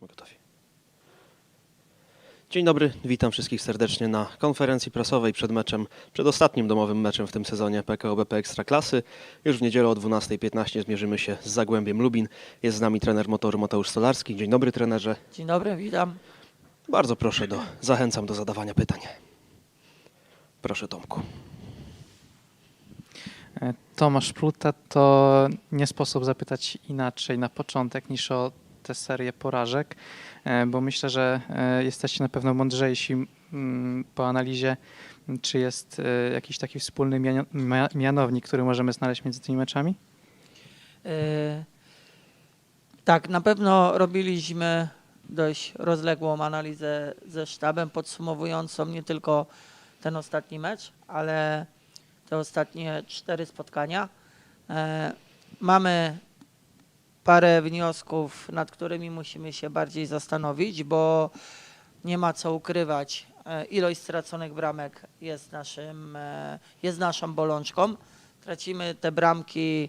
Jesteśmy gotowi. Dzień dobry, witam wszystkich serdecznie na konferencji prasowej przed meczem, przed ostatnim domowym meczem w tym sezonie PKO BP Ekstraklasy. Już w niedzielę o 12.15 zmierzymy się z Zagłębiem Lubin. Jest z nami trener motoru Mateusz Stolarski. Dzień dobry trenerze. Dzień dobry, witam. Bardzo proszę, do, zachęcam do zadawania pytań. Proszę Tomku. E, Tomasz Pluta to nie sposób zapytać inaczej na początek niż o tę serię porażek, e, bo myślę, że e, jesteście na pewno mądrzejsi mm, po analizie, m, czy jest e, jakiś taki wspólny miano- mia- mianownik, który możemy znaleźć między tymi meczami? Tak, na pewno robiliśmy dość rozległą analizę ze sztabem, podsumowującą nie tylko ten ostatni mecz, ale te ostatnie cztery spotkania. Mamy parę wniosków, nad którymi musimy się bardziej zastanowić, bo nie ma co ukrywać. E, ilość straconych bramek jest, naszym, e, jest naszą bolączką. Tracimy te bramki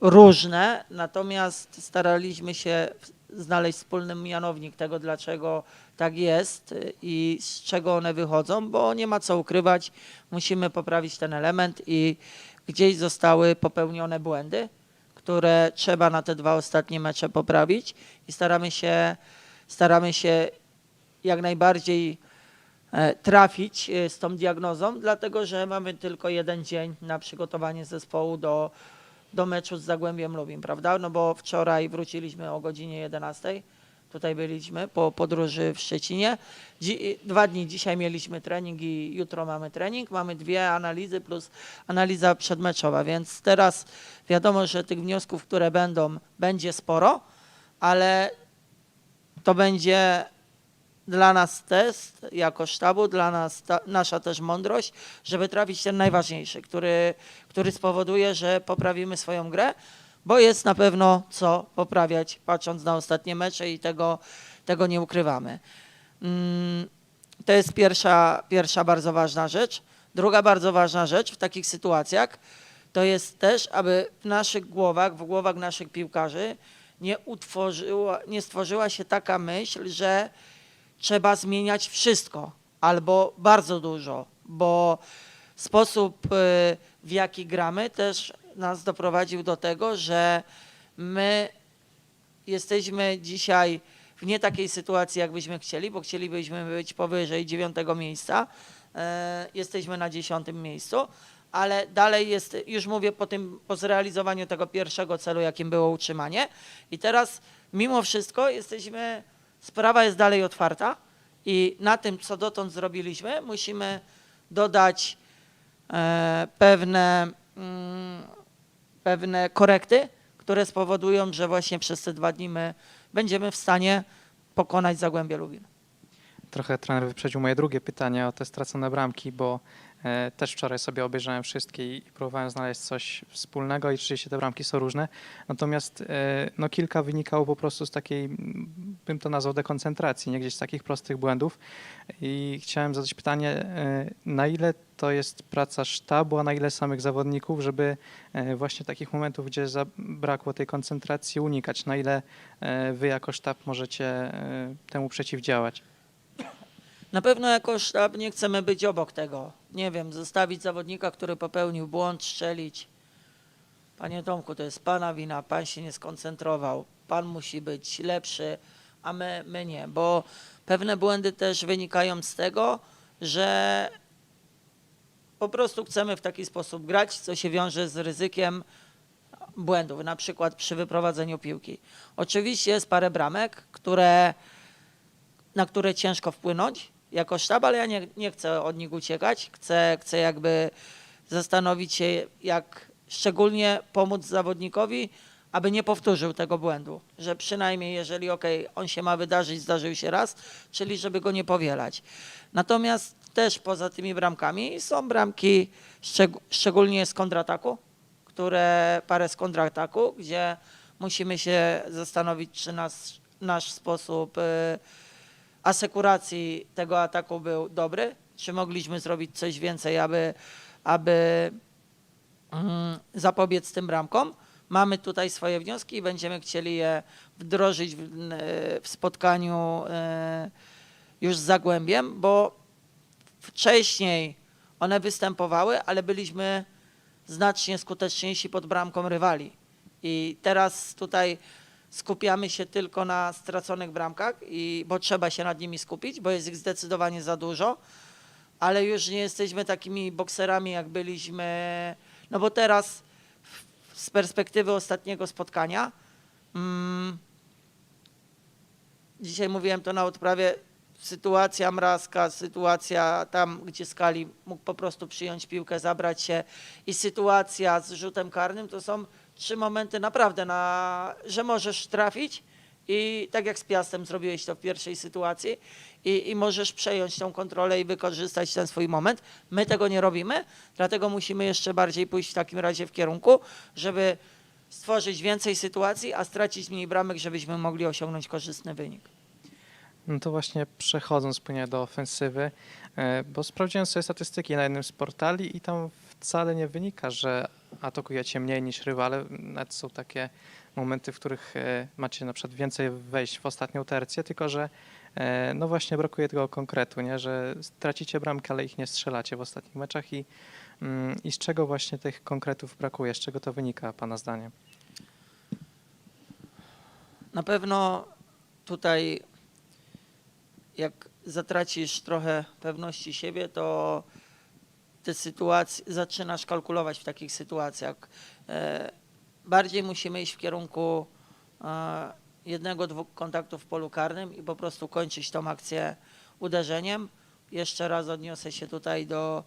różne, natomiast staraliśmy się znaleźć wspólny mianownik tego, dlaczego tak jest y, i z czego one wychodzą, bo nie ma co ukrywać, musimy poprawić ten element i gdzieś zostały popełnione błędy, które trzeba na te dwa ostatnie mecze poprawić i staramy się, staramy się jak najbardziej e, trafić e, z tą diagnozą, dlatego że mamy tylko jeden dzień na przygotowanie zespołu do, do meczu z Zagłębiem Lubin, prawda? No bo wczoraj wróciliśmy o godzinie 11. Tutaj byliśmy po podróży w Szczecinie. Dzi- dwa dni dzisiaj mieliśmy trening i jutro mamy trening. Mamy dwie analizy plus analiza przedmeczowa, więc teraz wiadomo, że tych wniosków, które będą, będzie sporo, ale to będzie dla nas test jako sztabu, dla nas ta, nasza też mądrość, żeby trafić ten najważniejszy, który, który spowoduje, że poprawimy swoją grę, bo jest na pewno co poprawiać, patrząc na ostatnie mecze i tego, tego nie ukrywamy. Mm, to jest pierwsza, pierwsza bardzo ważna rzecz. Druga bardzo ważna rzecz w takich sytuacjach to jest też, aby w naszych głowach, w głowach naszych piłkarzy nie, utworzyła, nie stworzyła się taka myśl, że trzeba zmieniać wszystko albo bardzo dużo, bo sposób, y, w jaki gramy, też nas doprowadził do tego, że my jesteśmy dzisiaj w nie takiej sytuacji, jakbyśmy chcieli, bo chcielibyśmy być powyżej dziewiątego miejsca. E, Jesteśmy na dziesiątym miejscu, ale dalej jest, już mówię po tym, po zrealizowaniu tego pierwszego celu, jakim było utrzymanie. I teraz mimo wszystko jesteśmy, sprawa jest dalej otwarta i na tym, co dotąd zrobiliśmy, musimy dodać e, pewne, mm, pewne korekty, które spowodują, że właśnie przez te dwa dni my będziemy w stanie pokonać Zagłębie Lubin. Trochę trener wyprzedził moje drugie pytanie o te stracone bramki, bo też wczoraj sobie obejrzałem wszystkie i próbowałem znaleźć coś wspólnego i rzeczywiście te bramki są różne. Natomiast e, no, kilka wynikało po prostu z takiej, bym to nazwał dekoncentracji, nie gdzieś z takich prostych błędów. I chciałem zadać pytanie, e, na ile to jest praca sztabu, a na ile samych zawodników, żeby e, właśnie takich momentów, gdzie zabrakło tej koncentracji unikać? Na ile e, wy jako sztab możecie e, temu przeciwdziałać? Na pewno jako sztab nie chcemy być obok tego. Nie wiem, zostawić zawodnika, który popełnił błąd, strzelić. Panie Tomku, to jest pana wina, pan się nie skoncentrował, pan musi być lepszy, a my, my nie, bo pewne błędy też wynikają z tego, że po prostu chcemy w taki sposób grać, co się wiąże z ryzykiem błędów, na przykład przy wyprowadzeniu piłki. Oczywiście jest parę bramek, które, na które ciężko wpłynąć jako sztab, ale ja nie, nie chcę od nich uciekać. Chcę, chcę jakby zastanowić się, jak szczególnie pomóc zawodnikowi, aby nie powtórzył tego błędu. Że przynajmniej jeżeli ok, on się ma wydarzyć, zdarzył się raz, czyli żeby go nie powielać. Natomiast też poza tymi bramkami są bramki szczeg- szczególnie z kontrataku, które parę z kontrataku, gdzie musimy się zastanowić, czy nas, nasz sposób y, asekuracji tego ataku był dobry, czy mogliśmy zrobić coś więcej, aby, aby mm, zapobiec tym bramkom. mamy tutaj swoje wnioski i będziemy chcieli je wdrożyć w, w spotkaniu e, już z Zagłębiem, bo wcześniej one występowały, ale byliśmy znacznie skuteczniejsi pod bramką rywali. I teraz tutaj skupiamy się tylko na straconych bramkach, i, bo trzeba się nad nimi skupić, bo jest ich zdecydowanie za dużo, ale już nie jesteśmy takimi bokserami, jak byliśmy, no bo teraz z perspektywy ostatniego spotkania, mm, dzisiaj mówiłem to na odprawie, sytuacja mrazka, sytuacja tam, gdzie Skali mógł po prostu przyjąć piłkę, zabrać się i sytuacja z rzutem karnym, to są trzy momenty naprawdę, na, że możesz trafić i tak jak z Piastem zrobiłeś to w pierwszej sytuacji i, i możesz przejąć tą kontrolę i wykorzystać ten swój moment. My tego nie robimy, dlatego musimy jeszcze bardziej pójść w takim razie w kierunku, żeby stworzyć więcej sytuacji, a stracić mniej bramek, żebyśmy mogli osiągnąć korzystny wynik. No to właśnie przechodząc płynnie do ofensywy, e, bo sprawdziłem sobie statystyki na jednym z portali i tam wcale nie wynika, że atakujecie mniej niż rywale. Nawet są takie momenty, w których e, macie na przykład więcej wejść w ostatnią tercję, tylko że e, no właśnie brakuje tego konkretu, nie? że tracicie bramkę, ale ich nie strzelacie w ostatnich meczach i, mm, i z czego właśnie tych konkretów brakuje, z czego to wynika Pana zdaniem? Na pewno tutaj, jak zatracisz trochę pewności siebie, to te sytuacje zaczynasz kalkulować w takich sytuacjach. E, Bardziej musimy iść w kierunku e, jednego, dwóch kontaktów w polu karnym i po prostu kończyć tą akcję uderzeniem. Jeszcze raz odniosę się tutaj do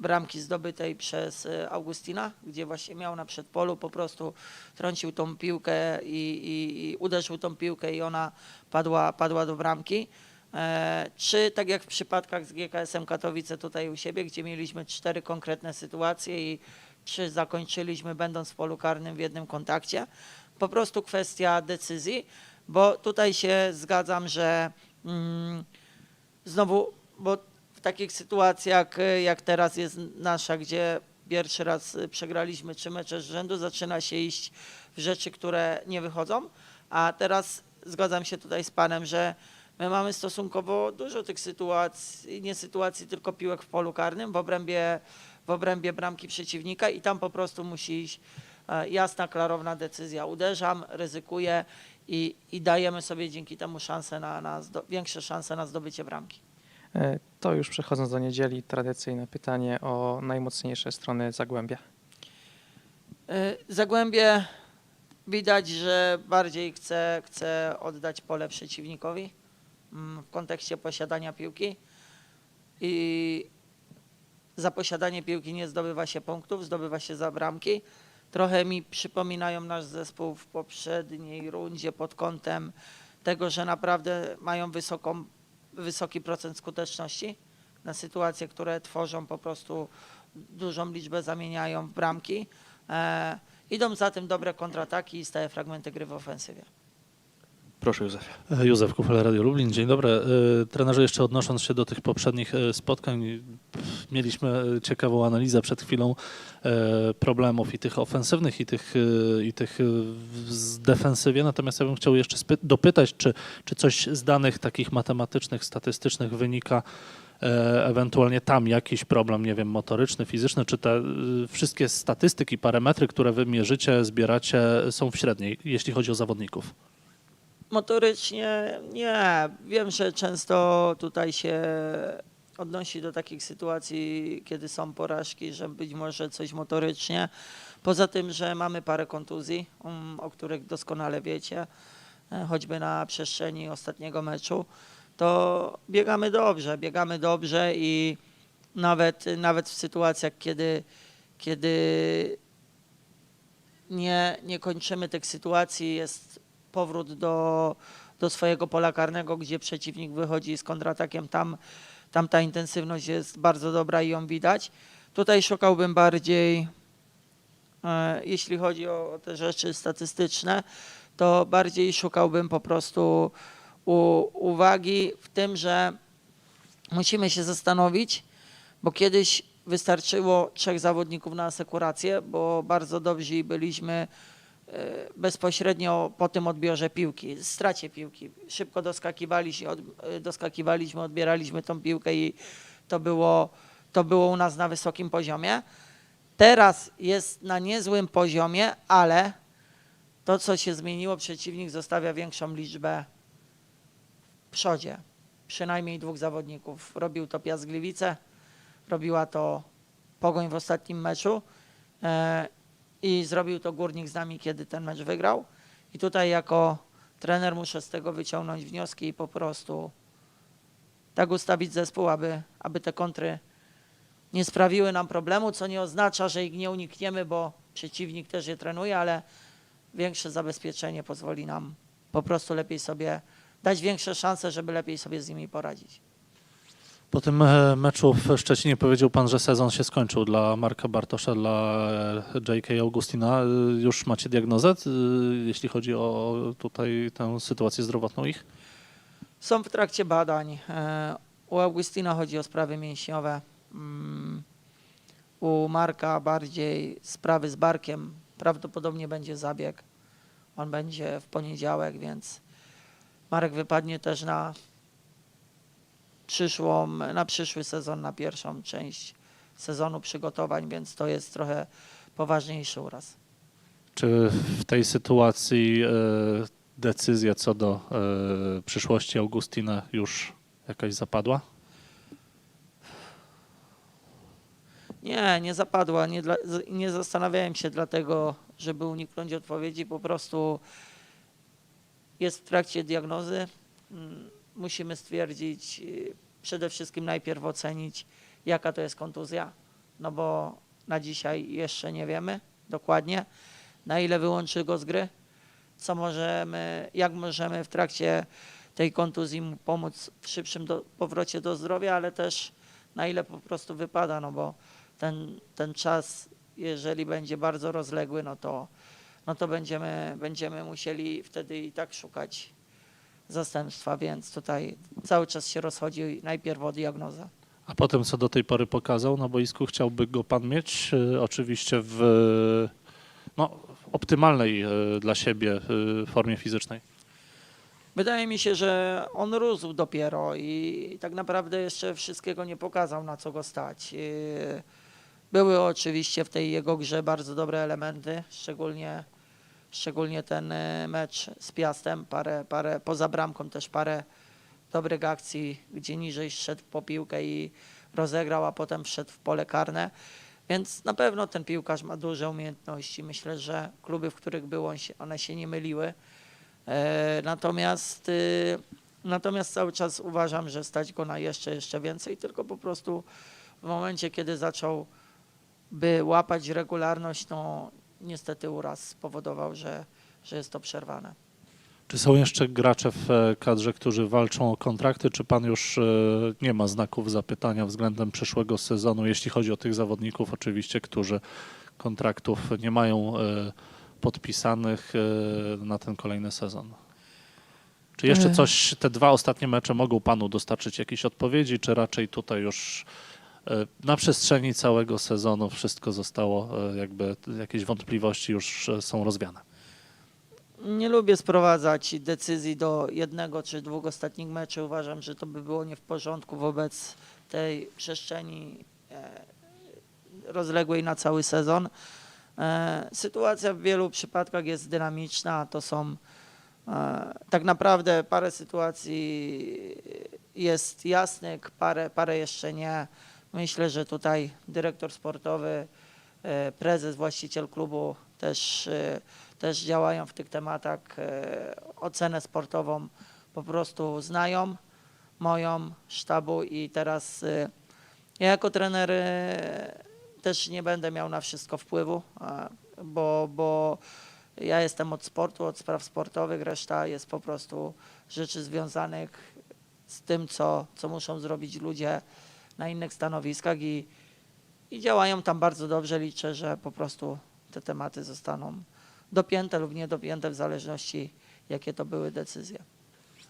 bramki zdobytej przez e, Augustina, gdzie właśnie miał na przedpolu, po prostu trącił tą piłkę i, i, i uderzył tą piłkę i ona padła, padła do bramki. E, czy tak jak w przypadkach z GKS-em Katowice tutaj u siebie, gdzie mieliśmy cztery konkretne sytuacje i trzy zakończyliśmy będąc w polu karnym w jednym kontakcie. Po prostu kwestia decyzji, bo tutaj się zgadzam, że mm, znowu, bo w takich sytuacjach y, jak teraz jest nasza, gdzie pierwszy raz y, przegraliśmy trzy mecze z rzędu, zaczyna się iść w rzeczy, które nie wychodzą, a teraz zgadzam się tutaj z panem, że my mamy stosunkowo dużo tych sytuacji, nie sytuacji, tylko piłek w polu karnym w obrębie, w obrębie bramki przeciwnika i tam po prostu musi iść e, jasna, klarowna decyzja. Uderzam, ryzykuję i, i dajemy sobie dzięki temu szansę na, na większe szanse na zdobycie bramki. E, To już przechodząc do niedzieli, tradycyjne pytanie o najmocniejsze strony Zagłębia. Y, Zagłębie widać, że bardziej chce, chce oddać pole przeciwnikowi w kontekście posiadania piłki i za posiadanie piłki nie zdobywa się punktów, zdobywa się za bramki. Trochę mi przypominają nasz zespół w poprzedniej rundzie pod kątem tego, że naprawdę mają wysoką, wysoki procent skuteczności na sytuacje, które tworzą po prostu dużą liczbę, zamieniają w bramki. E, idą za tym dobre kontrataki i stałe fragmenty gry w ofensywie. Proszę Józef. E, Józef Kufel, Radio Lublin. Dzień dobry. E, Trenerze, jeszcze odnosząc się do tych poprzednich e, spotkań, mieliśmy ciekawą analizę przed chwilą problemów i tych ofensywnych, i tych, i tych w defensywie. Natomiast ja bym chciał jeszcze dopytać, czy, czy coś z danych takich matematycznych, statystycznych wynika, ewentualnie tam jakiś problem, nie wiem, motoryczny, fizyczny, czy te wszystkie statystyki, parametry, które wy mierzycie, zbieracie, są w średniej, jeśli chodzi o zawodników. Motorycznie nie. Wiem, że często tutaj się odnosi do takich sytuacji, kiedy są porażki, że być może coś motorycznie. Poza tym, że mamy parę kontuzji, um, o których doskonale wiecie, e, choćby na przestrzeni ostatniego meczu, to biegamy dobrze, biegamy dobrze i nawet, nawet w sytuacjach, kiedy, kiedy nie, nie kończymy tych sytuacji, jest powrót do, do swojego pola karnego, gdzie przeciwnik wychodzi z kontratakiem, tam, tam ta intensywność jest bardzo dobra i ją widać. Tutaj szukałbym bardziej, e, jeśli chodzi o, te rzeczy statystyczne, to bardziej szukałbym po prostu uwagi w tym, że musimy się zastanowić, bo kiedyś wystarczyło trzech zawodników na asekurację, bo bardzo dobrzy byliśmy bezpośrednio po tym odbiorze piłki, stracie piłki. Szybko doskakiwaliśmy, od, e, doskakiwaliśmy, odbieraliśmy tą piłkę i to było, to było u nas na wysokim poziomie. Teraz jest na niezłym poziomie, ale to, co się zmieniło, przeciwnik zostawia większą liczbę w przodzie. Przynajmniej dwóch zawodników. Robił to Piast Gliwice, robiła to Pogoń w ostatnim meczu e, i zrobił to Górnik z nami, kiedy ten mecz wygrał. I tutaj jako trener muszę z tego wyciągnąć wnioski i po prostu tak ustawić zespół, aby, aby te kontry nie sprawiły nam problemu, co nie oznacza, że ich nie unikniemy, bo przeciwnik też je trenuje, ale większe zabezpieczenie pozwoli nam po prostu lepiej sobie dać większe szanse, żeby lepiej sobie z nimi poradzić. Po tym e, meczu w Szczecinie powiedział pan, że sezon się skończył dla Marka Bartosza, dla e, J.K. Augustina. E, Już macie diagnozę, jeśli chodzi o tutaj tę sytuację zdrowotną ich? Są w trakcie badań. U Augustina chodzi o sprawy mięśniowe. Mm, U Marka bardziej sprawy z barkiem. Prawdopodobnie będzie zabieg. On będzie w poniedziałek, więc Marek wypadnie też na przyszłą, na przyszły sezon, na pierwszą część sezonu przygotowań, więc to jest trochę poważniejszy uraz. Czy w tej sytuacji e, decyzja co do e, przyszłości Augustina już jakaś zapadła? Nie, nie zapadła. Nie, dla, nie zastanawiałem się dlatego, żeby uniknąć odpowiedzi. Po prostu jest w trakcie diagnozy. Musimy stwierdzić, y, przede wszystkim najpierw ocenić, jaka to jest kontuzja, no bo na dzisiaj jeszcze nie wiemy dokładnie, na ile wyłączy go z gry, co możemy, jak możemy w trakcie tej kontuzji pomóc w szybszym do, powrocie do zdrowia, ale też na ile po prostu wypada, no bo ten, ten czas, jeżeli będzie bardzo rozległy, no to, no to będziemy, będziemy musieli wtedy i tak szukać zastępstwa, więc tutaj cały czas się rozchodzi najpierw o diagnozę. A potem, co do tej pory pokazał na boisku, chciałby go pan mieć, e, oczywiście w no, w optymalnej e, dla siebie e, formie fizycznej. Wydaje mi się, że on rósł dopiero i tak naprawdę jeszcze wszystkiego nie pokazał, na co go stać. Były oczywiście w tej jego grze bardzo dobre elementy, szczególnie, szczególnie ten e, mecz z Piastem, parę, parę, poza bramką też parę dobrych akcji, gdzie niżej szedł po piłkę i rozegrał, a potem wszedł w pole karne. Więc na pewno ten piłkarz ma duże umiejętności. Myślę, że kluby, w których był, on się, one się nie myliły. E, Natomiast, y, natomiast cały czas uważam, że stać go na jeszcze, jeszcze więcej, tylko po prostu w momencie, kiedy zaczął by łapać regularność, no niestety uraz spowodował, że, że jest to przerwane. Czy są jeszcze gracze w e, kadrze, którzy walczą o kontrakty, czy pan już e, nie ma znaków zapytania względem przyszłego sezonu, jeśli chodzi o tych zawodników oczywiście, którzy kontraktów nie mają e, podpisanych na ten kolejny sezon? Czy jeszcze coś, te dwa ostatnie mecze mogą panu dostarczyć jakieś odpowiedzi, czy raczej tutaj już na przestrzeni całego sezonu wszystko zostało, e, jakby jakieś wątpliwości już e, są rozwiane? Nie lubię sprowadzać decyzji do jednego czy dwóch ostatnich meczów. Uważam, że to by było nie w porządku wobec tej przestrzeni e, rozległej na cały sezon. E, Sytuacja w wielu przypadkach jest dynamiczna. To są e, tak naprawdę parę sytuacji jest jasnych, parę, parę jeszcze nie. Myślę, że tutaj dyrektor sportowy, e, prezes, właściciel klubu też, e, też działają w tych tematach. e, Ocenę sportową po prostu znają, moją, sztabu i teraz ja jako trener też nie będę miał na wszystko wpływu, bo, bo ja jestem od sportu, od spraw sportowych, reszta jest po prostu rzeczy związanych z tym, co, co muszą zrobić ludzie na innych stanowiskach i, i działają tam bardzo dobrze. Liczę, że po prostu te tematy zostaną dopięte lub niedopięte w zależności jakie to były decyzje.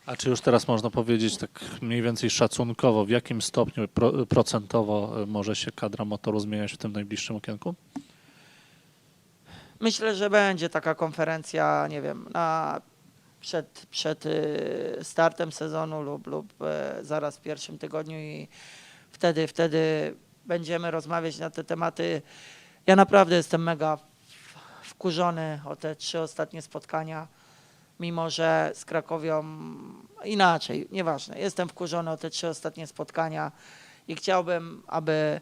A czy już teraz można powiedzieć tak mniej więcej szacunkowo, w jakim stopniu pro, procentowo e, może się kadra motoru zmieniać w tym najbliższym okienku? Myślę, że będzie taka konferencja, nie wiem, na, przed, przed y, startem sezonu lub, lub e, zaraz w pierwszym tygodniu i wtedy, wtedy będziemy rozmawiać na te tematy. Ja naprawdę jestem mega wkurzony o te trzy ostatnie spotkania, mimo że z Krakowią inaczej, nieważne. Jestem wkurzony o te trzy ostatnie spotkania i chciałbym, aby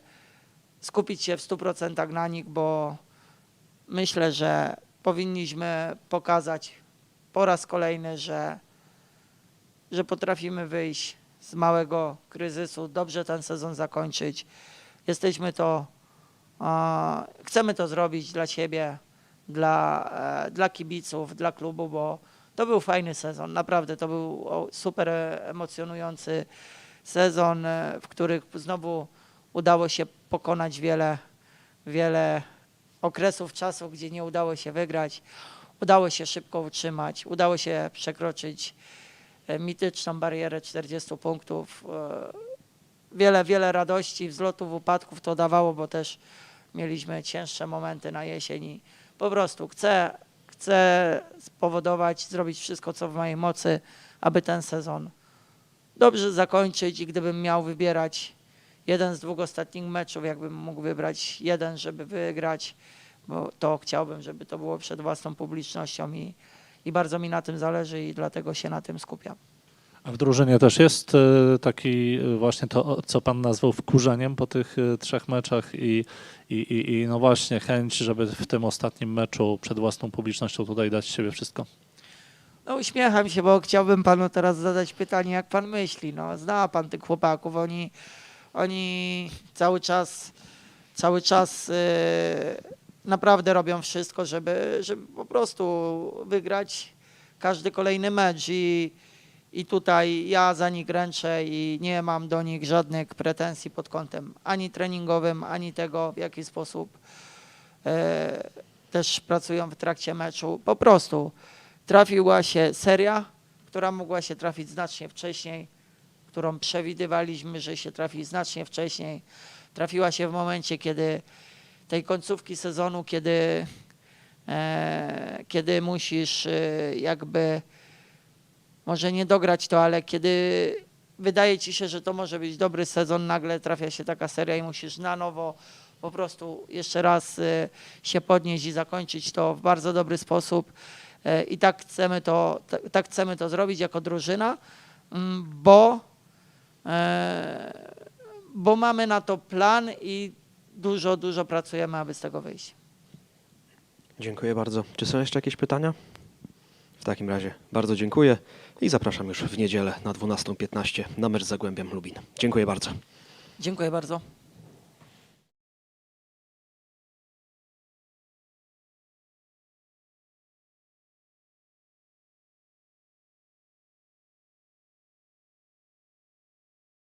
skupić się w 100% na nich, bo myślę, że powinniśmy pokazać po raz kolejny, że, że potrafimy wyjść z małego kryzysu, dobrze ten sezon zakończyć. Jesteśmy to, chcemy to zrobić dla siebie, dla, e, dla kibiców, dla klubu, bo to był fajny sezon, naprawdę to był super emocjonujący sezon, e, w których znowu udało się pokonać wiele, wiele okresów czasu, gdzie nie udało się wygrać. Udało się szybko utrzymać, udało się przekroczyć mityczną barierę 40 punktów. E, Wiele, wiele radości, wzlotów, upadków to dawało, bo też mieliśmy cięższe momenty na jesieni. Po prostu chcę, chcę spowodować, zrobić wszystko, co w mojej mocy, aby ten sezon dobrze zakończyć i gdybym miał wybierać jeden z dwóch ostatnich meczów, jakbym mógł wybrać jeden, żeby wygrać, bo to chciałbym, żeby to było przed własną publicznością i, i bardzo mi na tym zależy i dlatego się na tym skupiam. A w drużynie też jest e, taki e, właśnie to, co pan nazwał wkurzeniem po tych e, trzech meczach i, i, i, no właśnie chęć, żeby w tym ostatnim meczu przed własną publicznością tutaj dać siebie wszystko. No uśmiecham się, bo chciałbym panu teraz zadać pytanie, jak pan myśli. No, zna pan tych chłopaków, oni, oni cały czas, cały czas yy, naprawdę robią wszystko, żeby, żeby po prostu wygrać każdy kolejny mecz i, i tutaj ja za nich ręczę i nie mam do nich żadnych pretensji pod kątem ani treningowym, ani tego, w jaki sposób e, też pracują w trakcie meczu. Po prostu trafiła się seria, która mogła się trafić znacznie wcześniej, którą przewidywaliśmy, że się trafi znacznie wcześniej. Trafiła się w momencie, kiedy tej końcówki sezonu, kiedy, e, kiedy musisz e, jakby może nie dograć to, ale kiedy wydaje ci się, że to może być dobry sezon, nagle trafia się taka seria i musisz na nowo po prostu jeszcze raz e, się podnieść i zakończyć to w bardzo dobry sposób. I tak chcemy to, tak, chcemy to zrobić jako drużyna, mm, bo, bo mamy na to plan i dużo, dużo pracujemy, aby z tego wyjść. Dziękuję bardzo. Czy są jeszcze jakieś pytania? W takim razie bardzo dziękuję i zapraszam już w niedzielę na 12.15 na mecz z Zagłębiem Lubin. Dziękuję bardzo. Dziękuję bardzo.